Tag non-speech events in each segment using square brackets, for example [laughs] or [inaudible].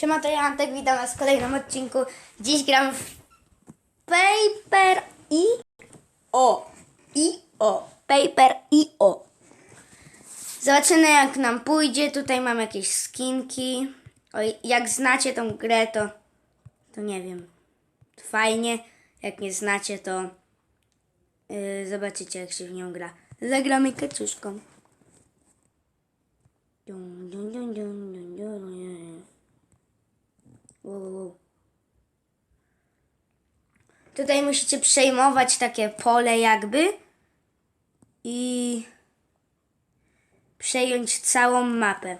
Siema, to ja Antek, witam was w kolejnym odcinku. Dziś gram w Paper i O. I O. Paper i O. Zobaczymy jak nam pójdzie. Tutaj mam jakieś skinki. Oj, jak znacie tą grę, to, to nie wiem. Fajnie. Jak nie znacie, to yy, zobaczycie jak się w nią gra. Zagramy dun, dun, dun, dun, dun, dun. Wow, wow, wow. Tutaj musicie przejmować takie pole jakby i przejąć całą mapę.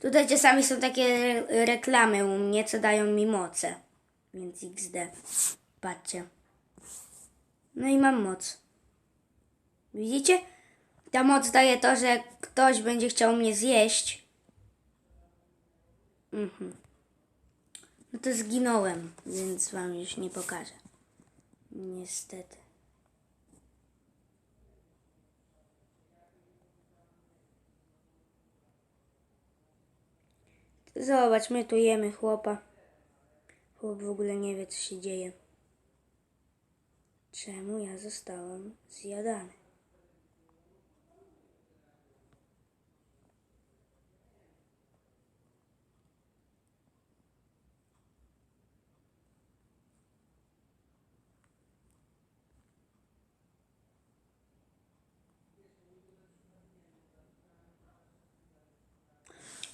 Tutaj czasami są takie re- reklamy u mnie, co dają mi moce. Więc XD. Patrzcie. No i mam moc. Widzicie? Ta moc daje to, że ktoś będzie chciał mnie zjeść. Mhm. No to zginąłem, więc wam już nie pokażę. Niestety. Zobacz, my tu jemy chłopa. Chłop w ogóle nie wie, co się dzieje. Czemu ja zostałem zjadany?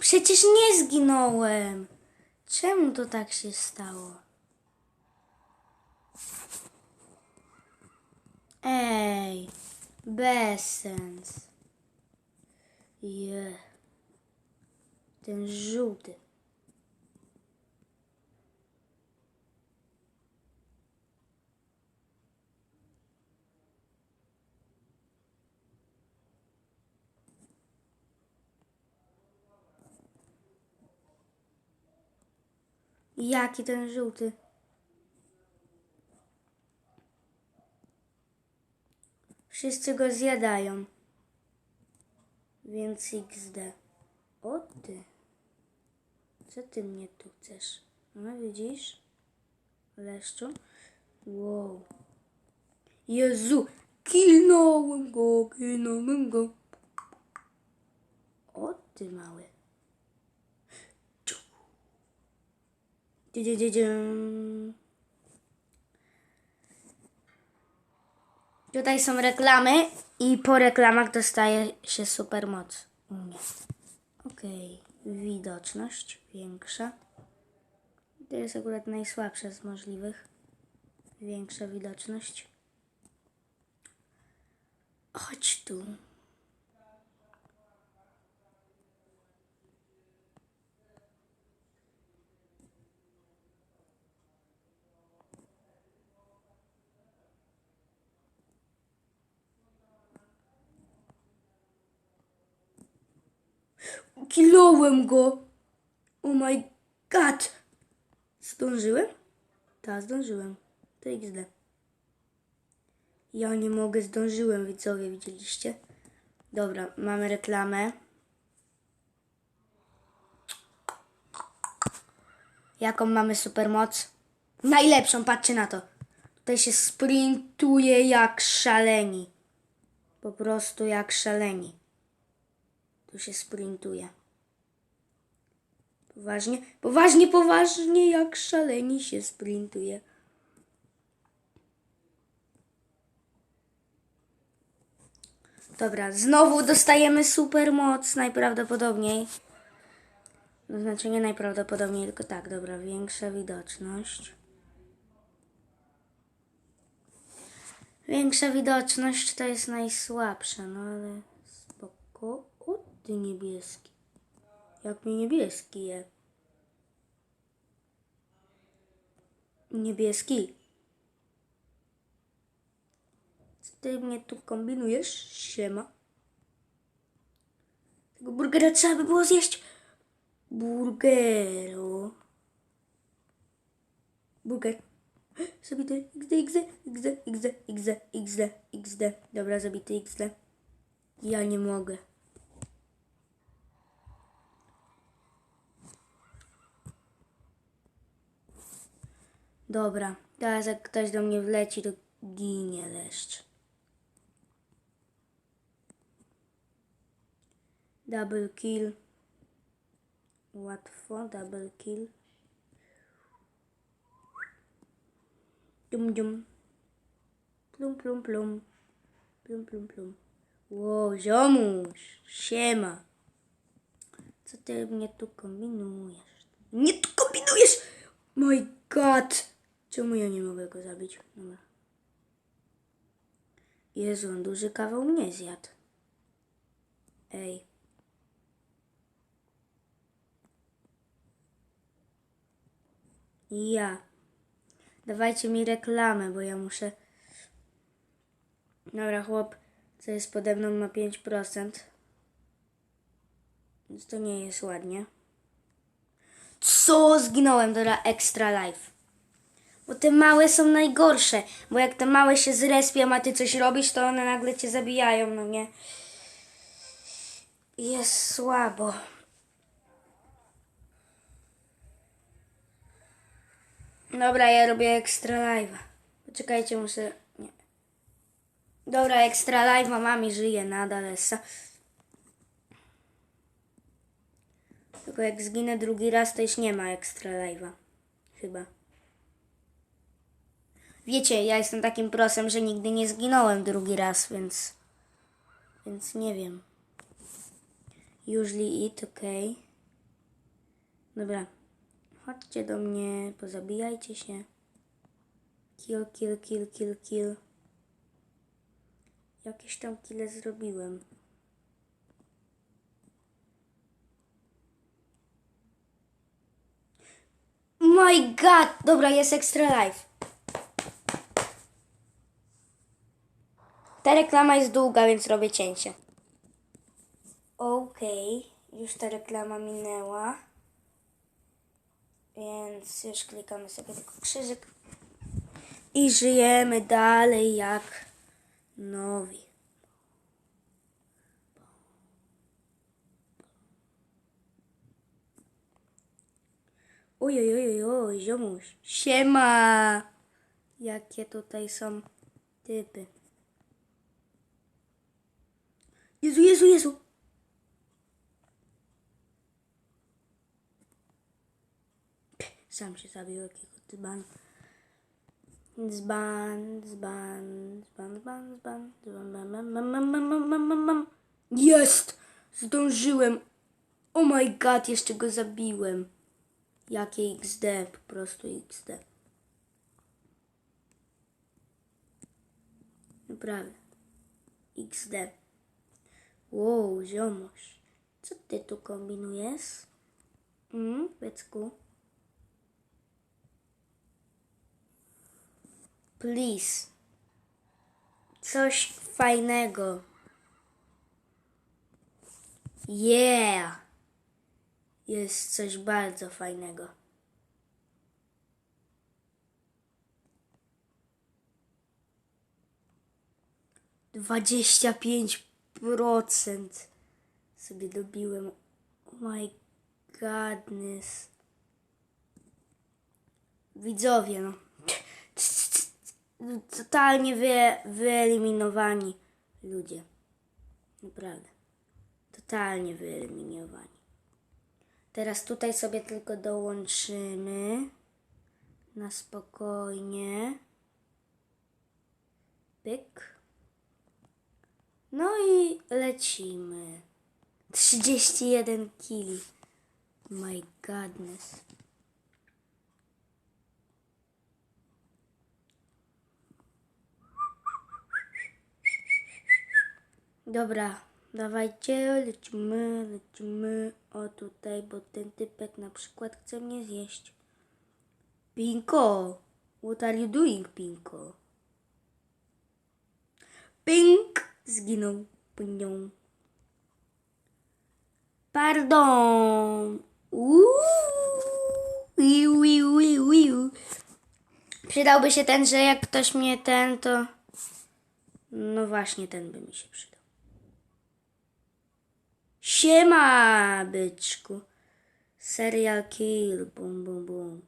Przecież nie zginąłem. Czemu to tak się stało? Ej, bez sens. Je. Ten żółty. Jaki ten żółty? Wszyscy go zjadają. Więc XD. O ty. Co ty mnie tu chcesz? No widzisz? Leszczu? Wow. Jezu! Kilnąłem go, kilnąłem go. O ty mały. Tutaj są reklamy i po reklamach dostaje się super moc u mnie. Okej, widoczność większa. To jest akurat najsłabsza z możliwych. Większa widoczność. Chodź tu. Kilnąłem go. Oh my god. Zdążyłem? Tak, zdążyłem. To XD. Ja nie mogę, zdążyłem, widzowie, widzieliście? Dobra, mamy reklamę. Jaką mamy supermoc? Najlepszą, patrzcie na to. Tutaj się sprintuje jak szaleni. Po prostu jak szaleni. Tu się sprintuje. Poważnie, poważnie, poważnie, jak szaleni się sprintuje. Dobra, znowu dostajemy supermoc najprawdopodobniej. No, znaczy nie najprawdopodobniej, tylko tak, dobra, większa widoczność. Większa widoczność to jest najsłabsza, no ale spoko. O, ty niebieski. Jak mi niebieski je. Niebieski. Co ty mnie tu kombinujesz? Siema. Tego burgera trzeba by było zjeść. Burgeru. Burger. [gasps] Zabity XD, XD, XD, XD, XD, XD, XD. Dobra, zabity XD. Ja nie mogę. Dobra, teraz jak ktoś do mnie wleci, to ginie leszcz. Double kill. Łatwo, double kill. Dum dum. Plum plum plum. Plum plum plum. Ło, ziomuś, siema. Co ty mnie tu kombinujesz? Nie tu kombinujesz! My god! Czemu ja nie mogę go zabić? Dobra. Jezu, on duży kawał mnie zjadł. Ej. Ja. Dawajcie mi reklamę, bo ja muszę. Dobra, chłop, co jest pode mną ma 5%. Więc to nie jest ładnie. Co? Zginąłem, dobra, extra life. Bo te małe są najgorsze. Bo jak te małe się zrespią, a ty coś robisz, to one nagle cię zabijają, no nie? Jest słabo. Dobra, ja robię extra live'a. Poczekajcie, muszę... Nie. Dobra, extra live'a mam żyje nadal, essa. Tylko jak zginę drugi raz, to już nie ma extra live'a. Chyba. Wiecie, ja jestem takim prosem, że nigdy nie zginąłem drugi raz, więc... Więc nie wiem. Usually eat, okej. Dobra. Chodźcie do mnie, pozabijajcie się. Kill, kill, kill, kill, kill. Jakieś tam kile zrobiłem. My god! Dobra, jest extra life. Ta reklama jest długa, więc robię cięcie. Okej, już ta reklama minęła. Więc już klikamy sobie tylko krzyżyk. I żyjemy dalej jak nowi. Oj, oj, oj, oj, ziomuś. Siema! Jakie tutaj są typy. Jezu, Jezu, Jezu. Sam się zabił jakiego dzban. Dzban, dzban, dzban, dzban, dzban, dzban, Jest! Zdążyłem! Oh my god, jeszcze go zabiłem. Jakie XD, po prostu XD. Naprawdę. XD. Wow, ziomuś. Co ty tu kombinujesz? Mm, Becku? Please. Coś fajnego. Yeah. Jest coś bardzo fajnego. Dwadzieścia pięć procent sobie dobiłem. Oh my godness. Widzowie, no. [laughs] Totalnie wy, wyeliminowani ludzie. Naprawdę. Totalnie wyeliminowani. Teraz tutaj sobie tylko dołączymy. Na spokojnie. Pyk. No i lecimy. 31 kili. My godness. Dobra, dawajcie, lecimy, lecimy. O tutaj, bo ten typek na przykład chce mnie zjeść. Pinko, what are you doing, Pinko? Pink! Zginął pnią. Pardon! Uuu, iu, iu, iu, iu. Przydałby się ten, że jak ktoś mnie ten, to... No właśnie, ten by mi się przydał. Siema, byczku. Serial kill, bum, bum, bum.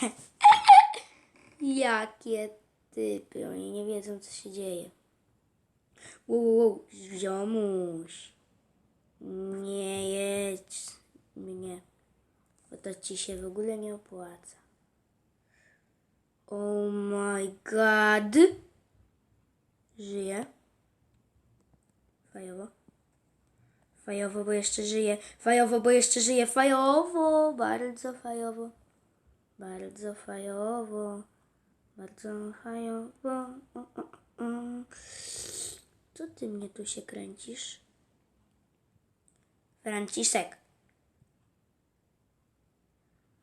[laughs] Jakie typy, oni nie wiedzą, co się dzieje. Wow, ziomuś. Nie jedź mnie, bo to ci się w ogóle nie opłaca. Oh my god. Żyje. Fajowo. Fajowo, bo jeszcze żyje. Fajowo, bo jeszcze żyje. Fajowo, bardzo fajowo. Bardzo fajowo. Bardzo fajowo. O, o, o. Co ty mnie tu się kręcisz? Franciszek.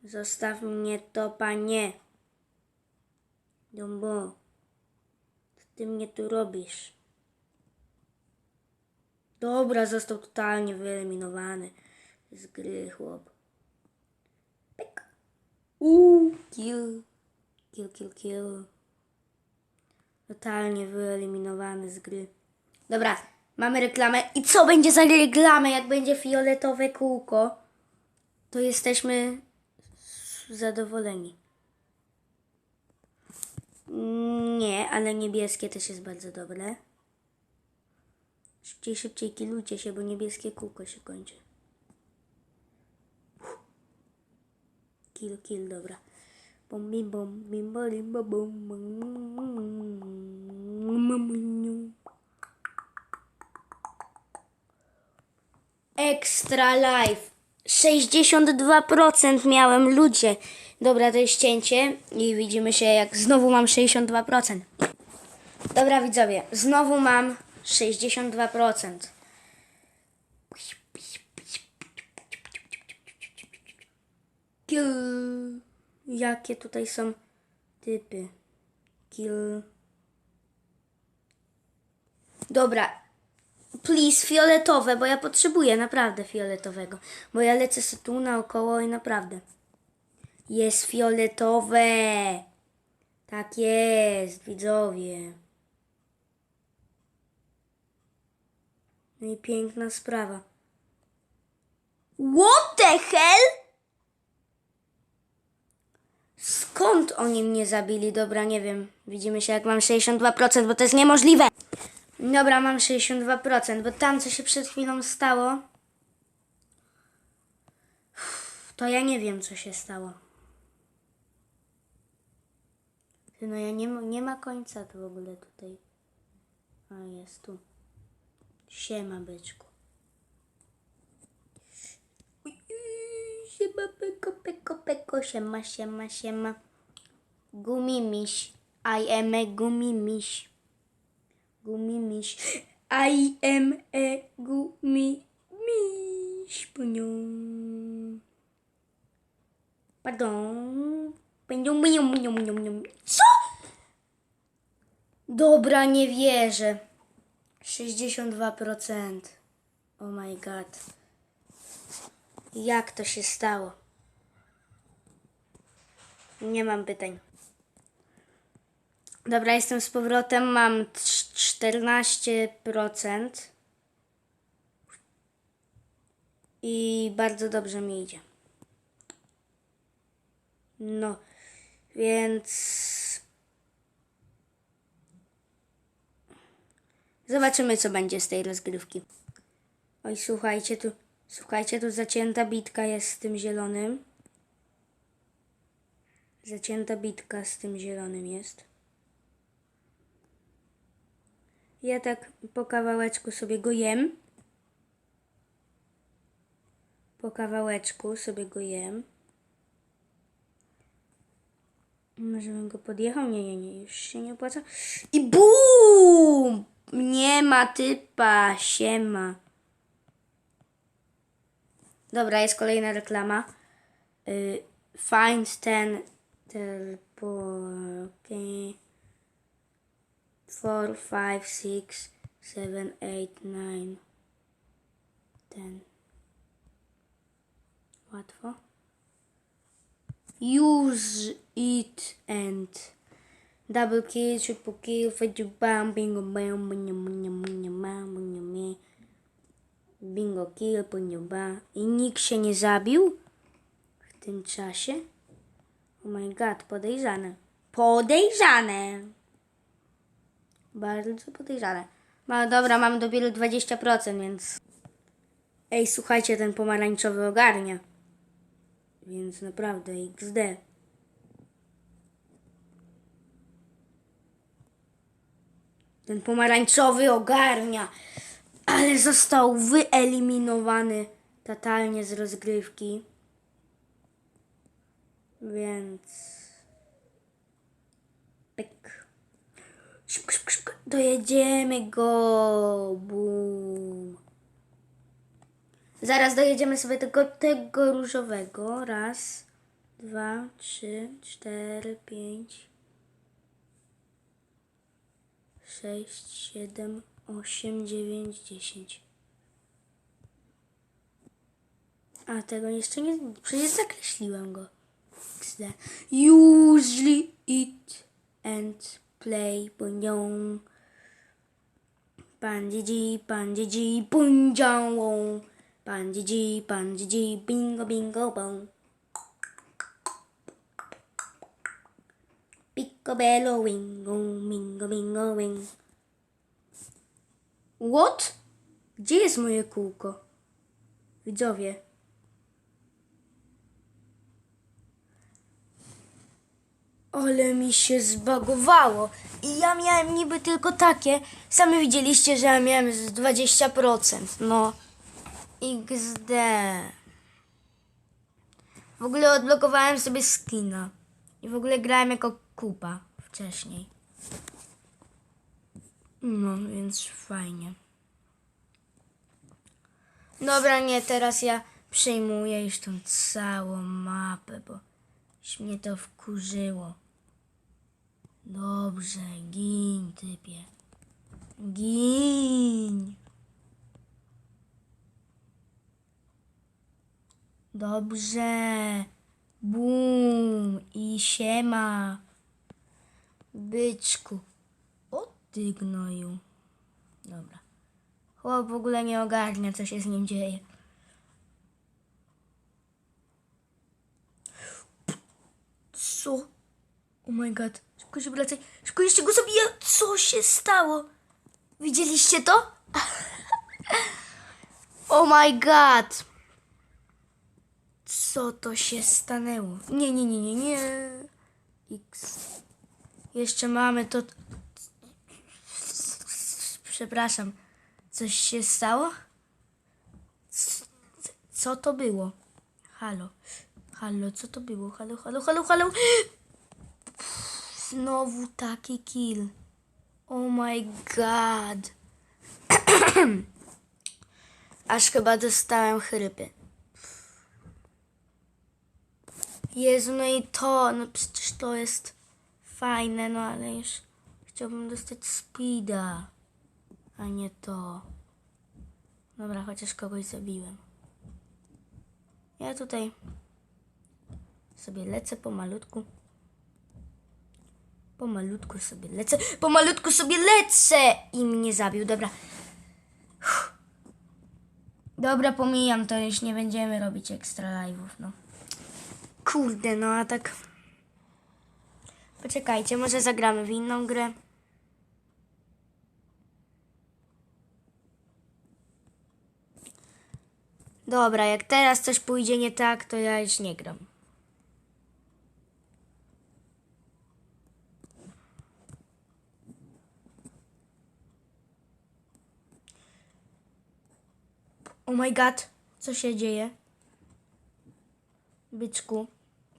Zostaw mnie to, panie. Dumbo. Co ty mnie tu robisz? Dobra, został totalnie wyeliminowany z gry, chłop. Pyk. Uuu, kill. Kill, kill, kill. Totalnie wyeliminowany z gry. Dobra, mamy reklamę. I co będzie za reklamę, jak będzie fioletowe kółko? To jesteśmy zadowoleni. Nie, ale niebieskie też jest bardzo dobre. Szybciej, szybciej kilujcie się, bo niebieskie kółko się kończy. Kill, kill, dobra. Bum, bim, bum, bim, bo, lim, bo, bum, bum, bum, bum, bum, bum, bum. Extra life. 62% miałem ludzie. Dobra, to jest cięcie i widzimy się jak znowu mam 62%. Dobra widzowie, znowu mam 62%. Kill. Jakie tutaj są typy? Kill. Dobra. Please, fioletowe, bo ja potrzebuję naprawdę fioletowego. Bo ja lecę sobie tu naokoło i naprawdę. Jest fioletowe. Tak jest, widzowie. No i piękna sprawa. What the hell? Skąd oni mnie zabili? Dobra, nie wiem. Widzimy się jak mam 62%, bo to jest niemożliwe. Dobra, mam 62%, bo tam co się przed chwilą stało, to ja nie wiem co się stało. No ja nie, nie ma końca to w ogóle tutaj. A jest tu. Siema byczku. Siema peko peko peko siema siema siema. Gumimiś. I am a gumimiś. Gumimiś. I am a gumimiś. Punią. Pardon. Co? Dobra, nie wierzę. 62%. Oh my god. Jak to się stało? Nie mam pytań. Dobra, jestem z powrotem. Mam trz- 14%. I bardzo dobrze mi idzie. No, więc Zobaczymy, co będzie z tej rozgrywki. Oj, słuchajcie, tu, słuchajcie, tu zacięta bitka jest z tym zielonym. Zacięta bitka z tym zielonym jest. Ja tak po kawałeczku sobie go jem. Po kawałeczku sobie go jem. Może bym go podjechał? Nie, nie, nie, już się nie opłaca. I BUM! Nie ma typa, siema. Dobra, jest kolejna reklama. Y, find ten teleport. Okay. 4, 5, 6, 7, 8, 9, 10. Łatwo. Use it and double kill, triple kill, fetch bam, bingo bam, bunia bunia bunia bam, bunia me. Bingo kill, bunia ba. I nikt się nie zabił w tym czasie? Oh my god, podejrzane. Podejrzane. Bardzo podejrzane. No dobra, mam dopiero 20%, więc... Ej, słuchajcie, ten pomarańczowy ogarnia. Więc naprawdę XD. Ten pomarańczowy ogarnia. Ale został wyeliminowany totalnie z rozgrywki. Więc... Pyk. Szybko, szybko, szybko. Dojedziemy go. Bum. Zaraz dojedziemy sobie tego, tego różowego. Raz, dwa, trzy, cztery, pięć, sześć, siedem, osiem, dziewięć, dziesięć. A tego jeszcze nie. Przecież zakreśliłem go. Usually eat and play bunjong banjiji banjiji bunjong wong banjiji banjiji bingo bingo bong Picobello wingo mingo bingo, wing What? Gdzie jest moje kółko? Widzowie. Ale mi się zbagowało. I ja miałem niby tylko takie. Sami widzieliście, że ja miałem z 20%. No. XD. W ogóle odblokowałem sobie skina. I w ogóle grałem jako kupa wcześniej. No, więc fajnie. Dobra, nie, teraz ja przejmuję już tą całą mapę, bo mnie to wkurzyło. Dobrze, gin, typie. Gin. Dobrze. Bum. I siema. Byczku. O. Dobra. Chłop w ogóle nie ogarnia, co się z nim dzieje. Co? Oh my god. Szybko się wracaj. Szybko jeszcze go zabiję. Co się stało? Widzieliście to? [laughs] oh my god. Co to się stanęło? Nie, nie, nie, nie, nie. X. Jeszcze mamy to. Przepraszam. Coś się stało? Co to było? Halo. Halo, co to było? Halo, halo, halo, halo. Znowu taki kill. Oh my god. [clears throat] Aż chyba dostałem chrypy. Jezu, no i to, no przecież to jest fajne, no ale już chciałbym dostać speeda, a nie to. Dobra, chociaż kogoś zabiłem. Ja tutaj sobie lecę pomalutku. Pomalutku sobie lecę. Pomalutku sobie lecę! I mnie zabił, dobra. Dobra, pomijam to, już nie będziemy robić ekstra live'ów, no. Kurde, no a tak... Poczekajcie, może zagramy w inną grę. Dobra, jak teraz coś pójdzie nie tak, to ja już nie gram. Oh my god, co się dzieje? Byczku,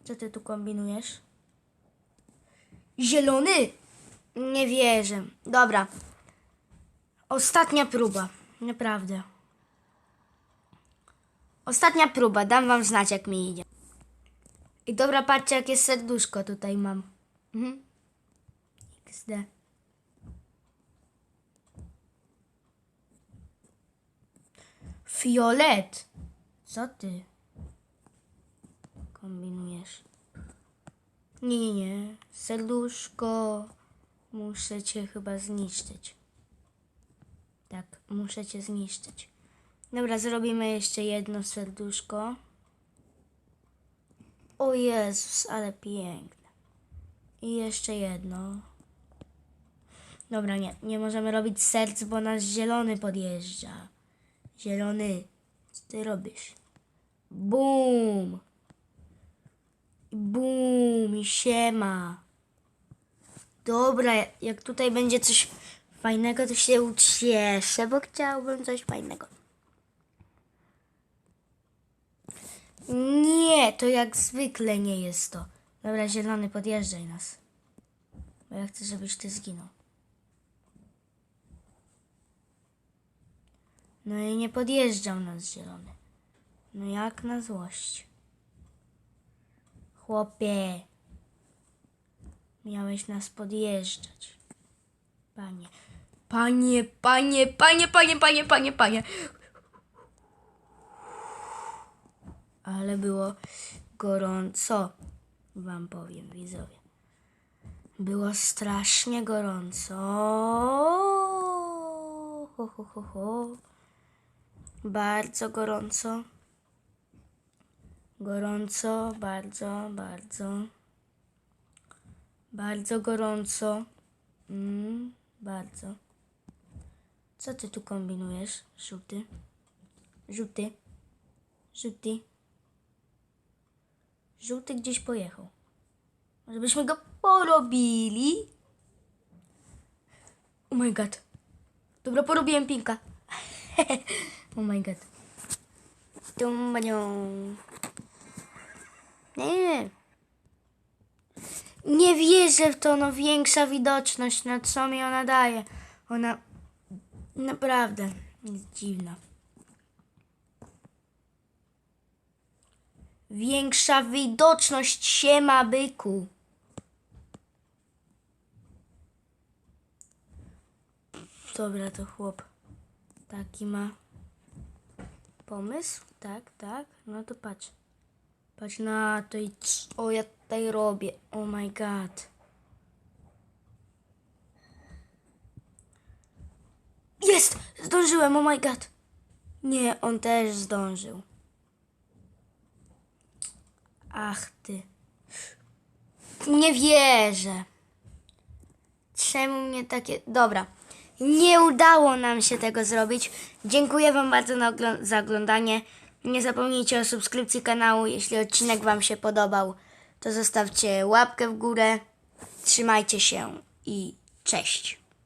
co ty tu kombinujesz? Zielony! Nie wierzę. Dobra. Ostatnia próba. Naprawdę. Ostatnia próba. Dam wam znać, jak mi idzie. I dobra, patrzcie, jakie serduszko tutaj mam. Mhm. XD. Fiolet. Co ty kombinujesz? Nie, nie, nie. Serduszko. Muszę cię chyba zniszczyć. Tak, muszę cię zniszczyć. Dobra, zrobimy jeszcze jedno serduszko. O Jezus, ale piękne. I jeszcze jedno. Dobra, nie, nie możemy robić serc, bo nasz zielony podjeżdża. Zielony, co ty robisz? Bum! Bum, i siema. Dobra, jak tutaj będzie coś fajnego, to się ucieszę, bo chciałbym coś fajnego. Nie, to jak zwykle nie jest to. Dobra, zielony, podjeżdżaj nas. Bo ja chcę, żebyś ty zginął. No i nie podjeżdżał nas zielony. No jak na złość. Chłopie. Miałeś nas podjeżdżać. Panie. Panie, panie, panie, panie, panie, panie, panie. Ale było gorąco. Wam powiem, widzowie. Było strasznie gorąco. Ho, ho, ho, ho. Bardzo gorąco. Gorąco, bardzo, bardzo. Bardzo gorąco. Mm, bardzo. Co ty tu kombinujesz, żółty? Żółty. Żółty. Żółty gdzieś pojechał. Byśmy go porobili? Oh my god. Dobra, porobiłem pinka. [laughs] oh my god. Tumbanią. Nie. Nie wierzę w to, no większa widoczność, na co mi ona daje. Ona naprawdę jest dziwna. Większa widoczność siema byku. Dobra, to chłop taki ma pomysł? Tak, tak. No to patrz. Patrz na to i co ja tutaj robię. Oh my god. Jest! Zdążyłem, oh my god. Nie, on też zdążył. Ach ty. Nie wierzę. Czemu mnie takie... Dobra. Nie udało nam się tego zrobić. Dziękuję Wam bardzo za oglądanie. Nie zapomnijcie o subskrypcji kanału. Jeśli odcinek Wam się podobał, to zostawcie łapkę w górę. Trzymajcie się i cześć.